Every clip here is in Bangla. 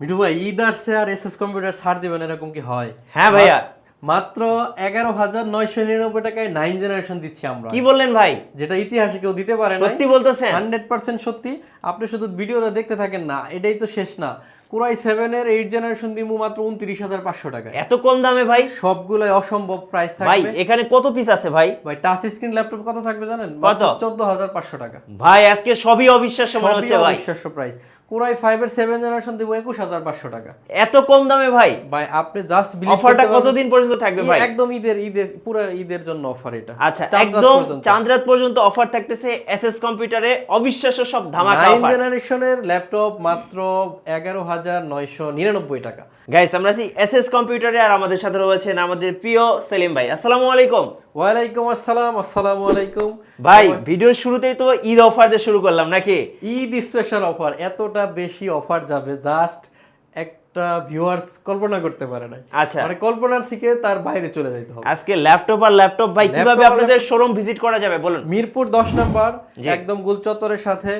মিঠু ভাই ঈদ আসছে আর এসএস কম্পিউটার ছাড় দিবেন এরকম কি হয়? হ্যাঁ ভাইয়া। মাত্র এগারো হাজার নয়শো নিরানব্বই টাকায় নাইন জেনারেশন দিচ্ছি আমরা। কি বললেন ভাই? যেটা ইতিহাসে কেউ দিতে পারে না সত্যি বলতেছেন? হান্ড্রেড পার্সেন্ট সত্যি। আপনি শুধু ভিডিওটা দেখতে থাকেন না এটাই তো শেষ না। কুরাই সেভেন এর এইট জেনারেশন দিমু মাত্র উনত্রিশ হাজার পাঁচশো টাকা এত কম দামে ভাই? সবগুলাই অসম্ভব প্রাইস ভাই এখানে কত পিস আছে ভাই? ভাই টাচ স্ক্রিন ল্যাপটপ কত থাকবে জানেন? কত? চোদ্দ হাজার পাঁচশো টাকা। ভাই আজকে সবই অবিশ্বাস্য মনে হচ্ছে ভাই। অবিশ্বাস্য প্রাইস কুরাই ফাইভের সেভেন জেনারেশন দিব একুশ হাজার পাঁচশো টাকা। এত কম দামে ভাই? ভাই আপনি জাস্ট অফারটা কতদিন পর্যন্ত থাকবে ভাই? একদম ঈদের ঈদের পুরো ঈদের জন্য অফার এটা। আচ্ছা চাঁদ রাত একদম পর্যন্ত। চাঁদরাত পর্যন্ত অফার থাকতেছে এসএস কম্পিউটারে অবিশ্বাস্য সব ধামাকা অফার জেনারেশনের ল্যাপটপ মাত্র এগারো হাজার নয়শো নিরানব্বই টাকা। গাইস আমরা আছি এসএস কম্পিউটারে আর আমাদের সাথে রয়েছেন আমাদের প্রিয় সেলিম ভাই। আসসালামু আলাইকুম। ওয়ালাইকুম আসসালাম আসসালামু আলাইকুম। ভাই ভিডিওর শুরুতেই তো ঈদ অফার দিয়ে শুরু করলাম নাকি? ঈদ স্পেশাল অফার এতটা বেশি অফার যাবে জাস্ট একটা ভিউয়ার্স কল্পনা করতে পারে না আচ্ছা। মানে কল্পনার থেকে তার বাইরে চলে যেতে হবে। আজকে ল্যাপটপ আর ল্যাপটপ ভাই কীভাবে আপনাদের শোরুম ভিজিট করা যাবে বলুন। মিরপুর দশ নাম্বার জি। একদম গুলচত্বরের সাথে।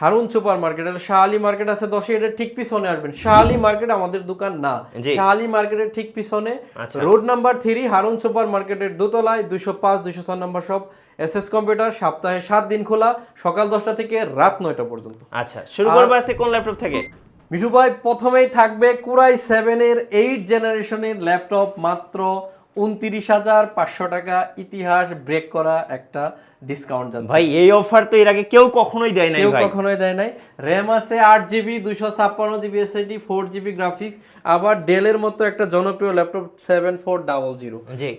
হারুন সুপার মার্কেট আর শাহালি মার্কেট আছে দশে এটা ঠিক পিছনে আসবেন। শাহালি মার্কেট আমাদের দোকান না। শাহালি মার্কেটের ঠিক পিছনে। আচ্ছা। Road number three Harun super মার্কেটের দোতলায় দুশো পাঁচ দুশো ছয় নাম্বার সব এস এস কম্পিউটার সপ্তাহে সাত দিন খোলা সকাল দশটা থেকে রাত নয়টা পর্যন্ত। আচ্ছা শুরু করব আজকে কোন ল্যাপটপ থেকে? মিঠু ভাই প্রথমেই থাকবে কুরাই সেভেনের এইট জেনারেশনের ল্যাপটপ মাত্র উনত্রিশ হাজার পাঁচশো টাকা ইতিহাস ব্রেক করা একটা ডিসকাউন্ট যাচ্ছে। ভাই এই অফার তো এর আগে কেউ কখনোই দেয় নাই কেউ কখনোই দেয় নাই। র্যাম আছে আট জিবি দুইশো ছাপ্পান্ন GB SSD four GB graphics আবার ডেলের মতো একটা জনপ্রিয় laptop seven four double zero G.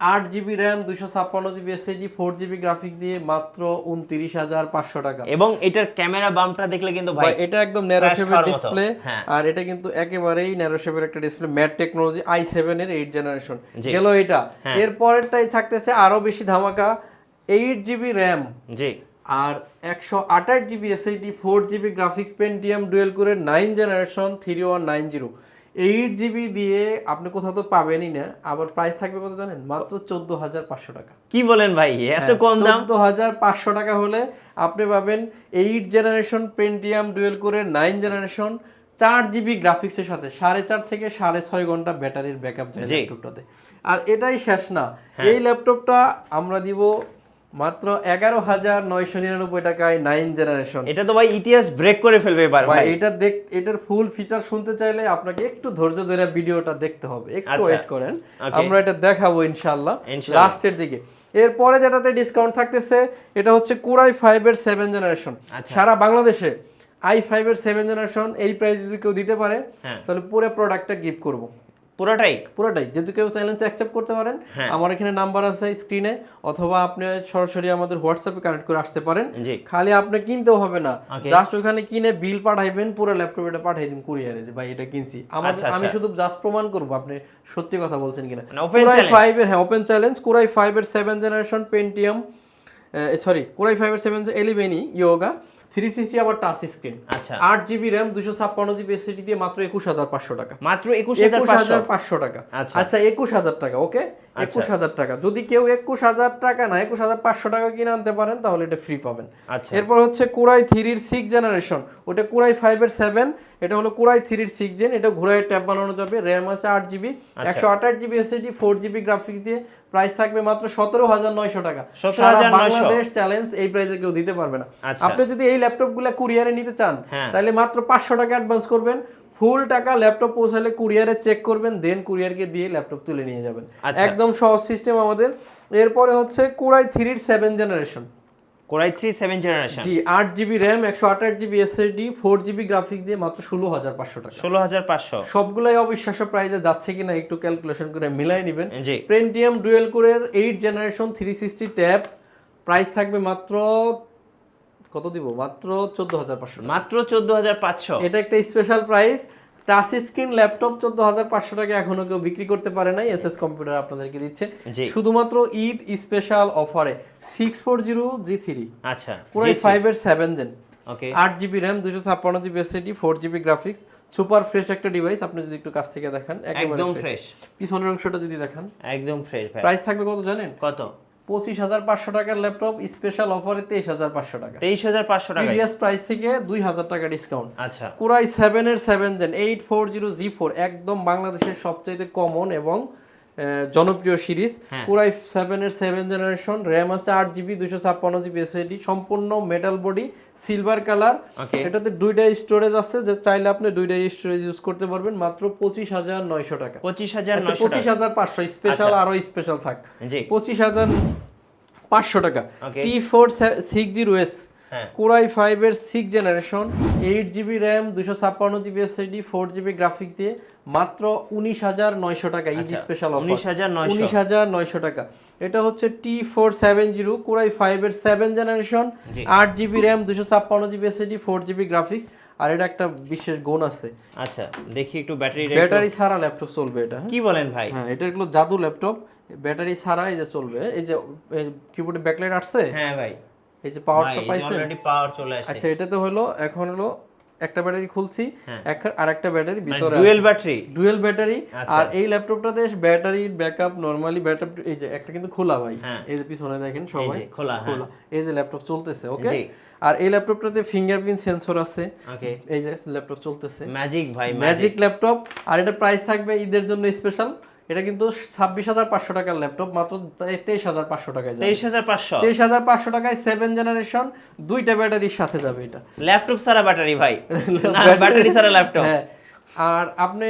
আট জিবি র্যাম দুইশো ছাপ্পান্ন GB SSD four GB graphics দিয়ে মাত্র উনত্রিশ হাজার পাঁচশো টাকা এবং এটার ক্যামেরা বামটা দেখলে কিন্তু ভাই এটা একদম ন্যারো শেপের। ডিসপ্লে। আর এটা কিন্তু একেবারেই ন্যারো শেপের একটা display matte technology i seven এর এইট জেনারেশন। গেল এটা হ্যাঁ। এর পরেরটাই থাকতেছে আরও বেশি ধামাকা এইট জিবি র্যাম জি আর একশো আঠাশ GB SSD four GB graphics Pentium dual core nine generation three one nine zero eight GB দিয়ে আপনি কোথাও তো পাবেনই না আবার প্রাইস থাকবে কত জানেন? মাত্র চোদ্দ হাজার পাঁচশো টাকা। কি বলেন ভাই এত কম দাম? চোদ্দ হাজার পাঁচশো টাকা হলে আপনি পাবেন eight generation Pentium dual core nine generation চার জিবি গ্রাফিক্সের সাথে সাড়ে চার থেকে সাড়ে ছয় ঘণ্টা ব্যাটারির ব্যাকআপ যায় ল্যাপটপটাতে আর এটাই শেষ না। হ্যাঁ। এই ল্যাপটপটা আমরা দিব মাত্র এগারো হাজার নয়শো নিরানব্বই টাকায় নাইন জেনারেশন এটা তো ভাই ইতিহাস ব্রেক করে ফেলবে এবার ভাই এটা দেখ এটার ফুল ফিচার শুনতে চাইলে আপনাকে একটু ধৈর্য ধরে ভিডিওটা দেখতে হবে একটু আচ্ছা। ওয়েট করেন আমরা এটা দেখাবো ইনশাআল্লাহ ইনশাআল্লাহ। লাস্টের দিকে এরপরে যেটাতে ডিসকাউন্ট থাকতেছে এটা হচ্ছে কুরাই ফাইভ এর সেভেন জেনারেশন আচ্ছা। সারা বাংলাদেশে আই ফাইভ এর সেভেন জেনারেশন এই প্রাইস যদি কেউ দিতে পারে হ্যাঁ। তাহলে পুরো প্রোডাক্টটা গিফট করব পুরোটাই? পুরোটাই। যদি কেউ চ্যালেঞ্জ অ্যাকসেপ্ট করতে পারেন হ্যাঁ। আমার এখানে নাম্বার আছে স্ক্রিনে অথবা আপনি সরাসরি আমাদের হোয়াটসঅ্যাপে কানেক্ট করে আসতে পারেন। খালি আপনি কিনতেও হবে না। জাস্ট ওখানে কিনে বিল পাঠাইবেন পুরো ল্যাপটপ এটা পাঠাই দিন কুরিয়ারে যে ভাই এটা কিনছি। আমার আচ্ছা, আমি আচ্ছা। শুধু জাস্ট প্রমাণ করব আপনি সত্যি কথা বলছেন কিনা। মানে কুরাই challenge? ফাইভ এর হ্যাঁ open challenge core i five এর seven generation Pentium sorry core i five এর seven eleven yoga three sixty আবার টাচ স্ক্রিন আচ্ছা। আট জিবি র্যাম দুশো ছাপ্পান্ন জিবি এসএসডি দিয়ে মাত্র একুশ হাজার পাঁচশো টাকা। মাত্র একুশ হাজার পাঁচশো। টাকা। আচ্ছা। আচ্ছা একুশ হাজার টাকা ওকে একুশ হাজার টাকা। যদি কেউ একুশ হাজার টাকা না একুশ হাজার পাঁচশো টাকা কিনে আনতে পারেন তাহলে এটা ফ্রি পাবেন। আচ্ছা। এরপর হচ্ছে কুরাই থ্রির সিক্স জেনারেশন ওটা কুরাই ফাইভের সেভেন এটা হলো কুরাই থ্রির সিক্স জেন এটা ঘুরাই ট্যাব বানানো যাবে। র্যাম আছে আট জিবি আচ্ছা। একশো আঠাশ GB SSD four GB graphics দিয়ে প্রাইস থাকবে মাত্র সতেরো হাজার নয়শো টাকা। বাংলাদেশ চ্যালেঞ্জ এই প্রাইসে কেউ দিতে পারবে না। আচ্ছা। আপনি যদি এই ল্যাপটপগুলা কুরিয়ারে নিতে চান হ্যাঁ। তাহলে মাত্র পাঁচশো টাকা অ্যাডভান্স করবেন। ফুল টাকা ল্যাপটপ পৌঁছালে কুরিয়ারে চেক করবেন দেন কুরিয়ারকে দিয়ে ল্যাপটপ তুলে নিয়ে যাবেন। আচ্ছা। একদম সহজ সিস্টেম আমাদের। এরপরে হচ্ছে কুড়াই থ্রির seven generation core i three seven generation জি আট জিবি র্যাম একশো আঠাশ GB SSD four GB graphics দিয়ে মাত্র ষোলো হাজার পাঁচশো টাকা। ষোলো হাজার পাঁচশো। সবগুলাই অবিশ্বাস্য প্রাইসে যাচ্ছে কিনা একটু ক্যালকুলেশন করে মিলাই নেবেন। জি। পেন্টিয়াম ডুয়েল কোরের eight generation three sixty tab price থাকবে মাত্র কত দিব? মাত্র চোদ্দ হাজার পাঁচশো মাত্র চোদ্দ হাজার পাঁচশো। এটা একটা special price touch screen laptop চোদ্দ হাজার পাঁচশো টাকা এখনও কেউ বিক্রি করতে পারে নাই এস এস কম্পিউটার আপনাদেরকে দিচ্ছে। শুধুমাত্র ঈদ স্পেশাল অফারে six four zero G three আচ্ছা পুরাই ফাইভ এর সেভেন জেন ওকে আট জিবি র্যাম দুশো ছাপ্পান্ন GB SSD four GB graphics super fresh একটা ডিভাইস আপনি যদি একটু কাছ থেকে দেখান একদম ফ্রেশ পিছনের অংশটা যদি দেখান। একদম ফ্রেশ প্রাইস থাকবে কত জানেন? কত? পঁচিশ হাজার পাঁচশো টাকার ল্যাপটপ স্পেশাল অফারে তেইশ হাজার পাঁচশো টাকা। তেইশ হাজার পাঁচশো টাকা প্রিভিয়াস প্রাইস থেকে দুই হাজার টাকা ডিসকাউন্ট আচ্ছা। কুরাই সেভেন এর seven gen eight four zero G four একদম বাংলাদেশের সবচাইতে কমন এবং জনপ্রিয় সিরিজ। হ্যাঁ। কুরাই সেভেন এর সেভেন জেনারেশন র্যাম আছে আট জিবি দুশো ছাপ্পান্ন জিবি এসএডি সম্পূর্ণ মেটাল বডি সিলভার কালার এটাতে দুইটা স্টোরেজ আছে যে চাইলে আপনি দুইটা স্টোরেজ ইউজ করতে পারবেন মাত্র পঁচিশ হাজার নয়শো টাকা। পঁচিশ হাজার আচ্ছা পঁচিশ হাজার পাঁচশো স্পেশাল আরও স্পেশাল থাক। পঁচিশ হাজার পাঁচশো টাকা। T four six zero S core i ফাইভের six generation eight GB RAM দুশো ছাপ্পান্ন GB SSD four GB graphics দিয়ে মাত্র উনিশ হাজার নয়শো টাকা ইজি আচ্ছা, স্পেশাল অফার 19,900 উনিশ হাজার নয়শো। টাকা। এটা হচ্ছে T four seven zero core i ফাইভের সেভেন জেনারেশন আট জিবি র্যাম দুশো ছাপ্পান্ন GB SSD four GB graphics আর এটা একটা বিশেষ গুণ আছে। আচ্ছা দেখি একটু ব্যাটারি ব্যাটারি ছাড়া ল্যাপটপ চলবে এটা হ্যাঁ? কি বলেন ভাই? হ্যাঁ এটা এগুলো জাদু ল্যাপটপ ব্যাটারি ছাড়া এই যে চলবে এই যে কিবোর্ডে ব্যাকলাইট আসছে? হ্যাঁ ভাই। এই যে পাওয়ারটা পাইছেন? অলরেডি পাওয়ার চলে আসছে। আচ্ছা এটাতে হলো এখন হলো একটা ব্যাটারি খুলছি হ্যাঁ। আর একটা ব্যাটারি ভিতরে ডুয়েল ব্যাটারি ডুয়েল ব্যাটারি। আর এই ল্যাপটপটাতে ব্যাটারি ব্যাকআপ নরমালি ব্যাকআপ এই যে একটা কিন্তু খোলা ভাই। হ্যাঁ। এই যে পিছনে দেখেন এই সবাই যে খোলা হ্যাঁ। খোলা। এই যে ল্যাপটপ চলতেছে ওকে। আর এই ল্যাপটপটাতে ফিঙ্গারপ্রিন্ট সেন্সর আছে। ওকে। এই যে ল্যাপটপ চলতেছে। ম্যাজিক ভাই ম্যাজিক ম্যাজিক ল্যাপটপ আর এটা প্রাইস থাকবে ঈদের জন্য স্পেশাল এটা কিন্তু ছাব্বিশ হাজার পাঁচশো টাকার ল্যাপটপ মাত্র তেইশ হাজার পাঁচশো টাকায় যাবে। তেইশ হাজার পাঁচশো? তেইশ হাজার পাঁচশো টাকায় সেভেন জেনারেশন দুইটা ব্যাটারির সাথে যাবে এটা। ল্যাপটপ ছাড়া ব্যাটারি ভাই। ব্যাটারি ছাড়া ল্যাপটপ। হ্যাঁ। আর আপনি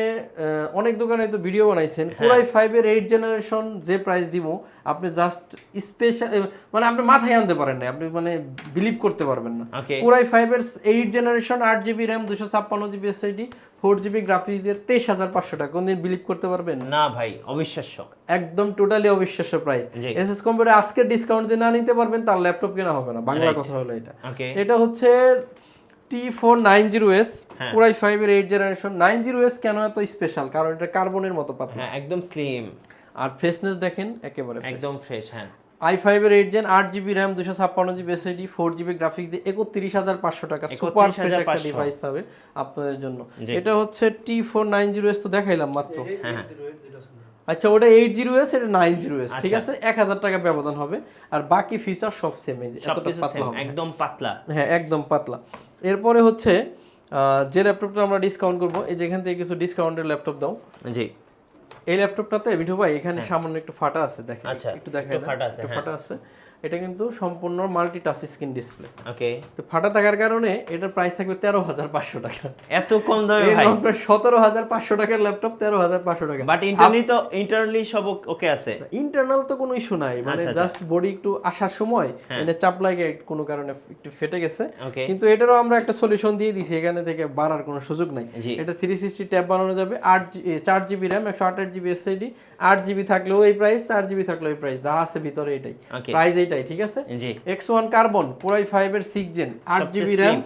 অনেক দোকানে তো ভিডিও বানাইছেন। কুরাই ফাইভের এইট জেনারেশন যে প্রাইস দিব আপনি জাস্ট স্পেশাল মানে আপনি মাথায় আনতে পারেন না আপনি মানে বিলিভ করতে পারবেন না। কুরাই ফাইভের এইট জেনারেশন আট জিবি র্যাম দুশো ছাপ্পান্ন GB SSD four GB graphics দিয়ে তেইশ হাজার পাঁচশো টাকা। কোনদিন বিলিভ করতে পারবেন? না ভাই অবিশ্বাস্য। একদম টোটালি অবিশ্বাস্য প্রাইস এস এস কম্পিউটার আজকে ডিসকাউন্ট যে না নিতে পারবেন তার ল্যাপটপ কেনা হবে না। বাংলা কথা হলো এটা। এটা হচ্ছে T four nine zero S. Core i ফাইভের eight generation nine zero S কেন এত স্পেশাল কারণ এটা কার্বনের মতো পাতলা। হ্যাঁ একদম স্লিম আর ফ্রেশনেস দেখেন একেবারে একদম ফ্রেশ হ্যাঁ। আই ফাইভের এইট জেন আট জিবি র্যাম দুশো ছাপ্পান্ন জিবি ফোর জিবি গ্রাফিক্স দিয়ে একত্রিশ হাজার পাঁচশো টাকা সুপার ফ্রেশ একটা ডিভাইস হবে আপনাদের জন্য। এটা হচ্ছে T four nine zero S তো দেখাইলাম মাত্র। হ্যাঁ হ্যাঁ। আচ্ছা ওটা এইট জিরো এস এটা নাইন জিরো এস ঠিক আচ্ছা। আছে? এক হাজার টাকা ব্যবধান হবে। আর বাকি ফিচার সব সেম এই যে এতটা পাতলা একদম পাতলা। হ্যাঁ একদম পাতলা। এরপরে হচ্ছে আহ, যে ল্যাপটপটা আমরা ডিসকাউন্ট করব এই যেখান থেকে কিছু ডিসকাউন্টের ল্যাপটপ দাও জি এই ল্যাপটপটাতে বিঠু ভাই এখানে সামান্য একটু ফাটা আছে দেখেন হ্যাঁ। আচ্ছা, একটু দেখেন একটু ফাটা আছে, হ্যাঁ। ফাটা আছে এটা কিন্তু সম্পূর্ণ multi touch screen display okay তো ফাটা থাকার কারণে এটার প্রাইস থাকবে তেরো হাজার পাঁচশো টাকা। এত কম দামে ভাই। সতেরো হাজার পাঁচশো টাকার ল্যাপটপ তেরো হাজার পাঁচশো টাকা। বাট ইন্টারনি তো ইন্টারনালি সব ওকে আছে। ইন্টারনাল তো কোনো ইস্যু নাই। মানে আচ্ছা, জাস্ট বডি একটু আসার সময় এটা চাপ লাগে কোনো কারণে একটু ফেটে গেছে। কিন্তু এটারও আমরা একটা সলিউশন দিয়ে দিছি। এখানে থেকে বাড়ার কোনো সুযোগ নাই। এটা থ্রি সিক্সটি ট্যাব বানানো যাবে। আট চার জিবি র্যাম একশো আঠাশ জিবি এসআইডি আট জিবি থাকলেও এই প্রাইস চার জিবি থাকলেও এই প্রাইস যা আছে ভিতরে এটাই। প্রাইস এইটাই ঠিক আছে? G. X one carbon core i ফাইভের সিক্স জেন আট জিবি র্যাম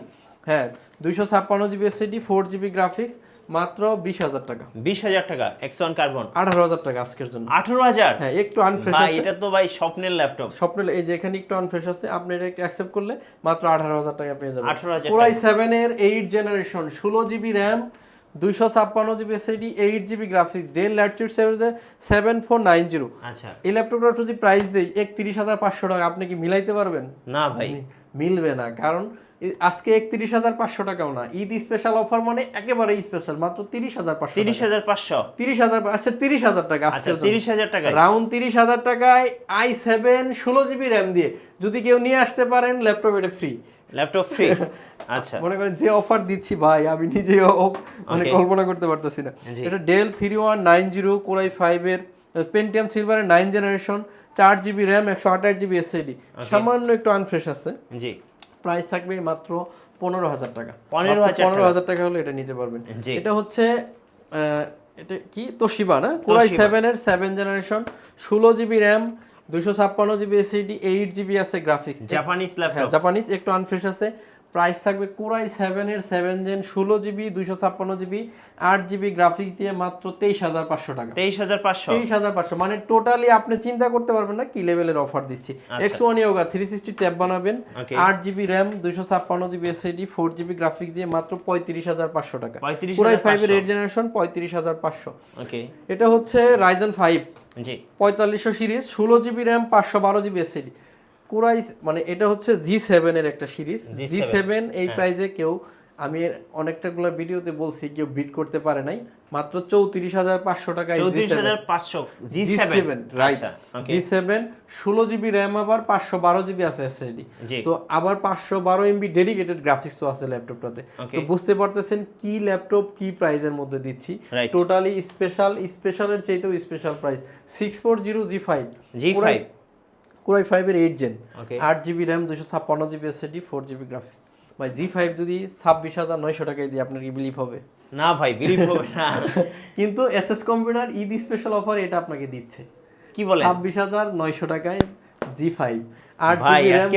হ্যাঁ দুইশো ছাপ্পান্ন GB SSD four GB graphics মাত্র বিশ হাজার টাকা। বিশ হাজার টাকা এক্স ওয়ান কার্বন আঠারো হাজার টাকা আজকের জন্য। আঠারো হাজার? হ্যাঁ একটু আনফ্রেশ ভাই এটা তো ভাই স্বপ্নের ল্যাপটপ স্বপ্নের এই যে এখানে একটু আনফ্রেশ আছে আপনি এটা অ্যাকসেপ্ট করলে মাত্র আঠারো হাজার টাকা পেয়ে যাবেন। 18,000 পুরাই সেভেন এর এইট জেনারেশন ষোলো জিবি র্যাম দুইশো ছাপ্পান্ন GB eight GB graphics Dell seven four nine zero আচ্ছা। এই ল্যাপটপটার যদি প্রাইস দেই একত্রিশ হাজার পাঁচশো টাকা আপনি কি মিলাইতে পারবেন? না ভাই। মিলবে না কারণ আজকে একত্রিশ হাজার পাঁচশো টাকাও না। ঈদ স্পেশাল অফার মানে একেবারে স্পেশাল মাত্র তিরিশ হাজার পাঁচশো তিরিশ হাজার পাঁচশো? তিরিশ হাজার আচ্ছা তিরিশ হাজার টাকা আচ্ছা জন্য। তিরিশ হাজার টাকা রাউন্ড তিরিশ হাজার টাকায় আই সেভেন ষোলো জিবি র্যাম দিয়ে। যদি কেউ নিয়ে আসতে পারেন ল্যাপটপ এটা ফ্রি ল্যাপটপ ফ্রি আচ্ছা। মনে করেন যে অফার দিচ্ছি ভাই আমি নিজে মানে কল্পনা করতে পারতেছি না। এটা Dell three one nine zero core i ফাইভের পেন্টিয়াম সিলভারের নাইন জেনারেশন চার জিবি র্যাম একশো আঠাশ জিবি এসএডি সামান্য একটু আনফ্রেশ আছে। জি। প্রাইস থাকবে মাত্র পনেরো হাজার টাকা। পনেরো হাজার টাকা। হলে এটা নিতে পারবেন। এটা হচ্ছে এটা কি? তোশিবা না? Core i. সেভেন এর সেভেন জেনারেশন ষোলো জিবি র্যাম দুইশো ছাপ্পান্ন জিবি এসিডি এইট জিবি আছে গ্রাফিক্স জাপানিজ ল্যাপটপ জাপানিজ একটু আনফ্রেশ আছে। প্রাইস থাকবে কোরাই সেভেনের সেভেন জেন ষোলো জিবি দুইশো ছাপ্পান্ন জিবি আট জিবি গ্রাফিক্স দিয়ে মাত্র তেইশ হাজার পাঁচশো টাকা। তেইশ হাজার পাঁচশো? তেইশ হাজার পাঁচশো। মানে টোটালি আপনি চিন্তা করতে পারবেন না কি লেভেলের অফার দিচ্ছি। X one Yoga three sixty tab বানাবেন. আট জিবি র্যাম দুইশো ছাপ্পান্ন GB SSD four GB graphic দিয়ে মাত্র পঁয়ত্রিশ হাজার পাঁচশো টাকা। 35,500 পুরাই ফাইভের এইট জেনারেশন পঁয়ত্রিশ হাজার পাঁচশো। ওকে এটা হচ্ছে রাইজন ফাইভ জি। পঁয়তাল্লিশশো সিরিজ ষোলো জিবি র্যাম পাঁচশো বারো জিবি এসএডি কুরাই মানে এটা হচ্ছে জি সেভেনের একটা সিরিজ। জি সেভেন এই প্রাইজে কেউ আমি অনেকটাগুলো ভিডিওতে বলছি কেউ বিট করতে পারে নাই। মাত্র চৌত্রিশ হাজার পাঁচশো টাকায় চৌত্রিশ হাজার পাঁচশো G seven. Seven right G seven ষোলো জিবি র্যাম আবার পাঁচশো বারো জিবি আছে এসএসডি তো আবার পাঁচশো বারো এমবি ডেডিকেটেড গ্রাফিক্সও আছে ল্যাপটপটাতে. তো বুঝতে পারতেছেন কি ল্যাপটপ কি প্রাইজের মধ্যে দিচ্ছি। টোটালি স্পেশাল স্পেশালের চাইতেও special price six four zero G five G five core i ফাইভের এইট জেন আট জিবি র্যাম দুশো ছাপ্পান্ন GB SSD four GB graphics ভাই জি ফাইভ যদি ছাব্বিশ হাজার নয়শো টাকায় দিয়ে আপনার কি বিলিভ হবে? না ভাই বিলিভ হবে না। কিন্তু S S computer Eid special offer এটা আপনাকে দিচ্ছে। কি বলে ছাব্বিশ হাজার নয়শো টাকায় জি ফাইভ আট জিবি র্যাম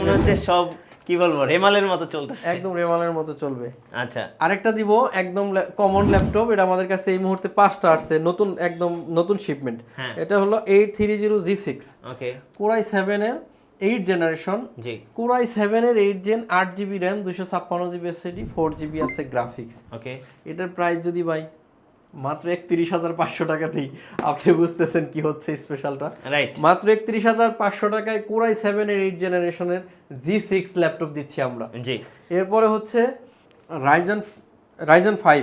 মনে হচ্ছে সব কি বলব রেমালের মতো চলতেছে। একদম রেমালের মতো চলবে। আচ্ছা। আরেকটা দিব একদম কমন ল্যাপটপ এটা আমাদের কাছে এই মুহূর্তে পাঁচটা আসছে নতুন একদম নতুন শিপমেন্ট হ্যাঁ। এটা হলো eight three zero G six okay core i সেভেনের এইট জেনারেশন জি। কোরাই সেভেনের এইট জেন আট জিবি র্যাম দুশো ছাপ্পান্ন জিবি এসএডি ফোর জিবি আছে গ্রাফিক্স ওকে এটার প্রাইস যদি ভাই মাত্র একত্রিশ হাজার পাঁচশো টাকাতেই। আপনি বুঝতেছেন কি হচ্ছে স্পেশালটা রাইট মাত্র একত্রিশ হাজার পাঁচশো টাকায় কোরাই সেভেনের এইট জেনারেশনের জি সিক্স ল্যাপটপ দিচ্ছি আমরা। জি। এরপরে হচ্ছে Ryzen Ryzen five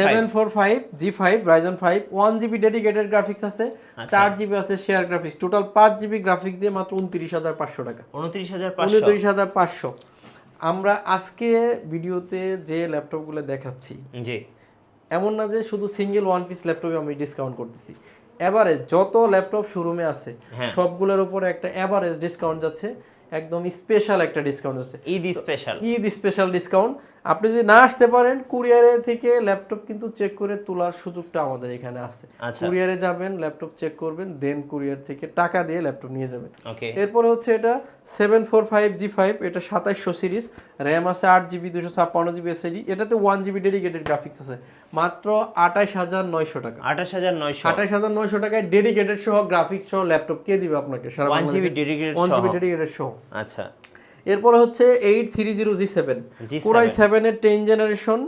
seven four five G five Ryzen five one GB dedicated graphics আছে আচ্ছা। চার জিবি আছে শেয়ার গ্রাফিক্স টোটাল পাঁচ জিবি গ্রাফিক্স দিয়ে মাত্র উনত্রিশ হাজার পাঁচশো টাকা। উনত্রিশ হাজার উনত্রিশ হাজার পাঁচশো। আমরা আজকে ভিডিওতে যে ল্যাপটপগুলো দেখাচ্ছি জি। এমন না যে শুধু সিঙ্গেল ওয়ান পিস ল্যাপটপে আমি ডিসকাউন্ট করতেছি। এবারে যত ল্যাপটপ শোরুমে আছে হ্যাঁ। সবগুলোর উপরে একটা এভারেজ ডিসকাউন্ট যাচ্ছে একদম স্পেশাল একটা ডিসকাউন্ট আছে Eid special Eid special discount আপনি যদি না আসতে পারেন কুরিয়ারে থেকে ল্যাপটপ কিন্তু চেক করে তোলার সুযোগটা আমাদের এখানে আছে। আচ্ছা। কুরিয়ারে যাবেন ল্যাপটপ চেক করবেন দেন কুরিয়ার থেকে টাকা দিয়ে ল্যাপটপ নিয়ে যাবেন। ওকে। এরপরে হচ্ছে এটা seven four five G five এটা সাতাইশশো সিরিজ র্যাম আছে আট জিবি দুশো ছাপ্পান্ন জিবি এসএডি এটাতে ওয়ান জিবি ডেডিকেটেড গ্রাফিক্স আছে। মাত্র আঠাশ হাজার নয়শো টাকা। আঠাশ হাজার নয়শো। আঠাশ হাজার নয়শো টাকায় ডেডিকেটেড সহ গ্রাফিক্স সহ ল্যাপটপ কে দিবে আপনাকে? সারা one GB dedicated one GB dedicated সহ। আচ্ছা। এরপরে হচ্ছে eight three zero G seven G7 core i সেভেনের টেন জেনারেশন.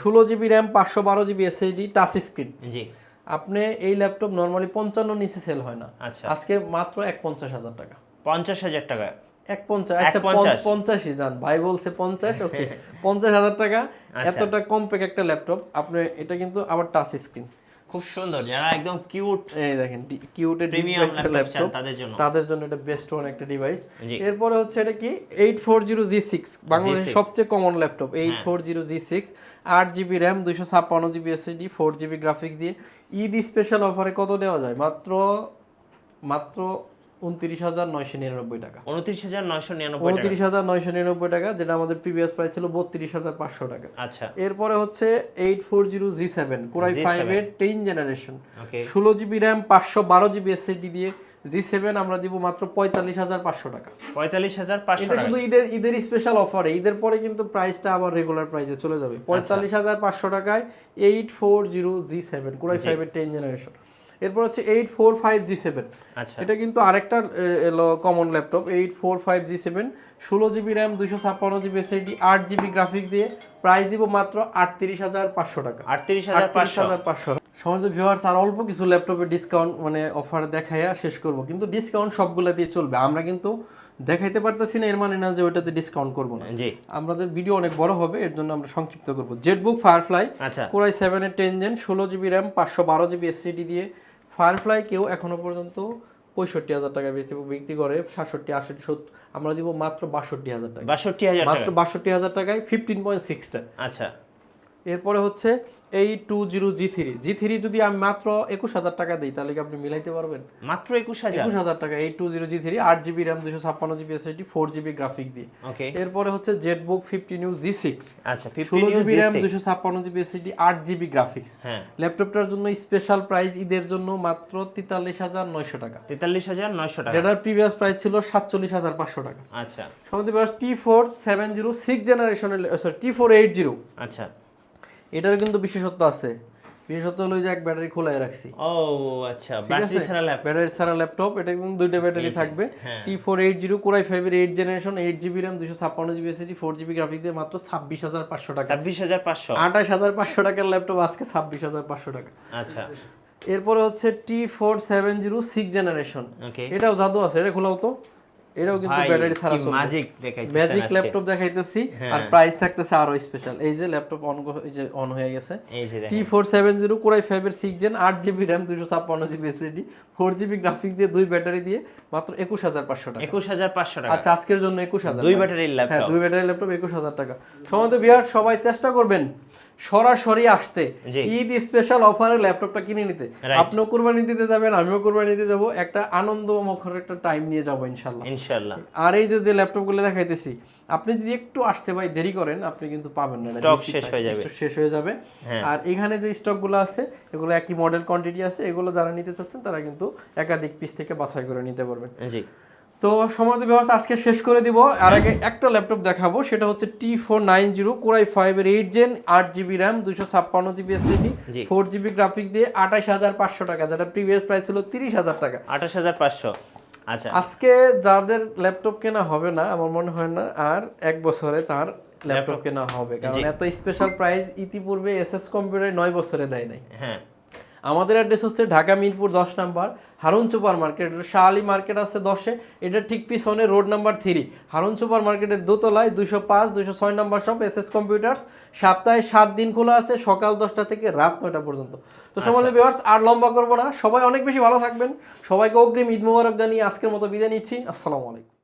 ষোলো জিবি র্যাম পাঁচশো বারো জিবি এসএসডি টাচ স্ক্রিন জি। আপনি এই ল্যাপটপ নর্মালি পঞ্চান্ন নিচে সেল হয় না। আচ্ছা। আজকে মাত্র এক পঞ্চাশ হাজার টাকা। পঞ্চাশ হাজার টাকা। এক পঞ্চাশ আচ্ছা পঞ্চাশ? পঞ্চাশই যান। ভাই বলছে পঞ্চাশ ওকে পঞ্চাশ হাজার টাকা। এতটা কম কমপ্যাক্ট একটা ল্যাপটপ আপনি এটা কিন্তু আবার টাচ স্ক্রিন খুব সুন্দর যারা একদম কিউট এই দেখেন কিউটের প্রিমিয়াম ল্যাপটপ তাদের জন্য। তাদের জন্য এটা বেস্ট ওয়ান একটা ডিভাইস। এরপরে হচ্ছে এটা কি? Eight four zero G six বাংলাদেশের সবচেয়ে কমন ল্যাপটপ এইট হ্যাঁ। ফোর জিরো জি সিক্স আট জিবি র্যাম দুইশো ছাপ্পান্ন GB SSD four GB graphics দিয়ে। ঈদ স্পেশাল অফারে কত দেওয়া যায়? মাত্র মাত্র উনত্রিশ হাজার নয়শো নিরানব্বই টাকা। উনত্রিশ হাজার নয়শো নিরানব্বই উনত্রিশ হাজার নয়শো নিরানব্বই টাকা যেটা আমাদের প্রিভিয়াস প্রাইস ছিল বত্রিশ হাজার পাঁচশো টাকা। আচ্ছা। এরপরে হচ্ছে eight four zero G seven core i five এর টেন জেনারেশন। ষোলো জিবি র্যাম পাঁচশো বারো জিবি এসএসডি দিয়ে জি সেভেন আমরা দিব মাত্র পঁয়তাল্লিশ হাজার পাঁচশো টাকা। পঁয়তাল্লিশ হাজার পাঁচশো এটা শুধু ঈদের ঈদের স্পেশাল অফারে ঈদের পরে কিন্তু প্রাইসটা আবার রেগুলার প্রাইসে চলে যাবে। পঁয়তাল্লিশ হাজার পাঁচশো টাকায় eight four zero G seven core i ten generation. এরপর হচ্ছে eight four five G seven আচ্ছা। এটা কিন্তু আরেকটা এলো common laptop eight four five G seven ষোলো জিবি র্যাম দুশো ছাপ্পান্ন জিবি এসএসডি আট জিবি গ্রাফিক দিয়ে প্রাইস দিব মাত্র আটত্রিশ হাজার পাঁচশো টাকা। আটত্রিশ হাজার পাঁচশো। সমাজ ভিউয়ার্স আর অল্প কিছু ল্যাপটপে ডিসকাউন্ট মানে অফার দেখাইয়া শেষ করব। কিন্তু ডিসকাউন্ট সবগুলা দিয়ে চলবে। আমরা কিন্তু দেখাইতে পারতেছি না এর মানে না যে ওইটাতে ডিসকাউন্ট করব না। জি। আমাদের ভিডিও অনেক বড় হবে এর জন্য আমরা সংক্ষিপ্ত করব। জেটবুক ফায়ারফ্লাই কোরাই সেভেনের টেন জেন ষোলো জিবি র্যাম পাঁচশো বারো জিবি এসসিডি দিয়ে ফায়ারফ্লাই কেউ এখনও পর্যন্ত পঁয়ষট্টি হাজার টাকা বেশি বিক্রি করে সাতষট্টি আটষট্টি সত্তর আমরা দিব মাত্র বাষট্টি হাজার টাকা। বাষট্টি হাজার মাত্র বাষট্টি হাজার টাকায় ফিফটিন পয়েন্ট সিক্সটা আচ্ছা। এরপরে হচ্ছে এই two zero G three G three যদি আমি মাত্র একুশ হাজার টাকা দিই তাহলে কি আপনি মিলাইতে পারবেন? মাত্র একুশ হাজার? একুশ হাজার টাকা এই টু জিরো জি থ্রি আট জিবি র্যাম দুশো ছাপ্পান্ন GB SSD four GB graphics দিয়ে। ওকে এরপরে হচ্ছে Jetbook fifteen U G six আচ্ছা ষোলো জিবি র্যাম দুশো ছাপ্পান্ন জিবি এসএসডি আট জিবি গ্রাফিক্স হ্যাঁ। ল্যাপটপটার জন্য স্পেশাল প্রাইস ঈদের জন্য মাত্র তেতাল্লিশ হাজার নয়শো টাকা। তেতাল্লিশ হাজার নয়শো টাকা। যেটার প্রিভিয়াস প্রাইস ছিল সাতচল্লিশ হাজার পাঁচশো টাকা। আচ্ছা। Price T four seven zero six জেনারেশনের sorry T four eight zero আচ্ছা। এটার কিন্তু বিশেষত্ব আছে। বিশেষত্ব হলো যে এক ব্যাটারি খোলাই রাখছি। ও আচ্ছা ব্যাটারি ছাড়া ল্যাপটপ ব্যাটারি ছাড়া ল্যাপটপ এটা কিন্তু দুইটা ব্যাটারি থাকবে। T four eight zero core i ফাইভের eight generation eight GB RAM দুশো ছাপ্পান্ন GB SSD four GB graphics দিয়ে মাত্র ছাব্বিশ হাজার পাঁচশো টাকা। ছাব্বিশ হাজার পাঁচশো। আঠাশ হাজার পাঁচশো টাকার ল্যাপটপ আজকে ছাব্বিশ হাজার পাঁচশো টাকা। আচ্ছা। এরপরে হচ্ছে T four seven zero six generation okay এটাও জাদু আছে এটা খোলাও তো। এটাও কিন্তু ব্যাটারি ছাড়া চলবে। ম্যাজিক দেখাইতেছেন ম্যাজিক ল্যাপটপ দেখাইতেছি হ্যাঁ। আর প্রাইস থাকতেছে আরও স্পেশাল এই যে ল্যাপটপ অন এই যে অন হয়ে গেছে। T four seven zero core i six gen আট জিবি র্যাম দুশো ছাপ্পান্ন GB SSD four GB graphics দিয়ে দুই ব্যাটারি দিয়ে মাত্র একুশ হাজার পাঁচশো টাকা। একুশ হাজার পাঁচশো টাকা। আচ্ছা আজকের জন্য একুশ হাজার দুই টাকা। ব্যাটারির হ্যাঁ দুই ব্যাটারি ল্যাপটপ একুশ হাজার টাকা। সময় বিহার সবাই চেষ্টা করবেন। সরাসরি আসতে। ঈদ স্পেশাল অফারে ল্যাপটপটা কিনে নিতে. আপনিও কোরবানি দিতে যাবেন আমিও কোরবানি দিতে যাব। একটা আনন্দ মুখর একটা টাইম নিয়ে যাব ইনশাল্লাহ ইনশাল্লাহ আর এই যে যে ল্যাপটপগুলো দেখাইতেছি আপনি যদি একটু আসতে ভাই দেরি করেন আপনি কিন্তু পাবেন না। নিশ্চিত শেষ হয়ে যাবে। শেষ হয়ে যাবে। আর এখানে যে স্টকগুলো আছে এগুলো একই মডেল কোয়ান্টিটি আছে এগুলো যারা নিতে চাচ্ছেন তারা কিন্তু একাধিক পিস থেকে বাছাই করে নিতে পারবেন। জি। তো সময় ব্যবস্থা আজকে শেষ করে দিব। আর আগে একটা ল্যাপটপ দেখাবো সেটা হচ্ছে T four nine zero core i ফাইভের এইট জেন আট জিবি র্যাম দুশো ছাপ্পান্ন জিবি এসএসডি জি। ফোর জিবি গ্রাফিক্স দিয়ে আঠাশ হাজার পাঁচশো টাকা যেটা প্রিভিয়াস প্রাইস ছিল তিরিশ হাজার টাকা। আঠাশ হাজার পাঁচশো। আচ্ছা। আজকে যাদের ল্যাপটপ কেনা হবে না আমার মনে হয় না আর এক বছরে তার ল্যাপটপ কেনা হবে। কারণ এত স্পেশাল প্রাইস ইতিপূর্বে এসএস কম্পিউটারে নয় বছরে দেয় নাই। হ্যাঁ। আমাদের অ্যাড্রেস হচ্ছে ঢাকা মিরপুর দশ number Harun super market Shahali market আছে দশে এটা ঠিক পিছনে road number three. Harun super মার্কেটের দোতলায় দুশো পাঁচ দুশো ছয় নাম্বার সব এস এস কম্পিউটার্স। সপ্তাহে সাত দিন খোলা আছে সকাল দশটা থেকে রাত নয়টা পর্যন্ত। তো সমাজ বিভার্স আর লম্বা করব না সবাই অনেক বেশি ভালো থাকবেন। সবাইকে অগ্রিম ঈদ মোবারক জানিয়ে আজকের মতো বিদায় নিচ্ছি। আসসালামু আলাইকুম।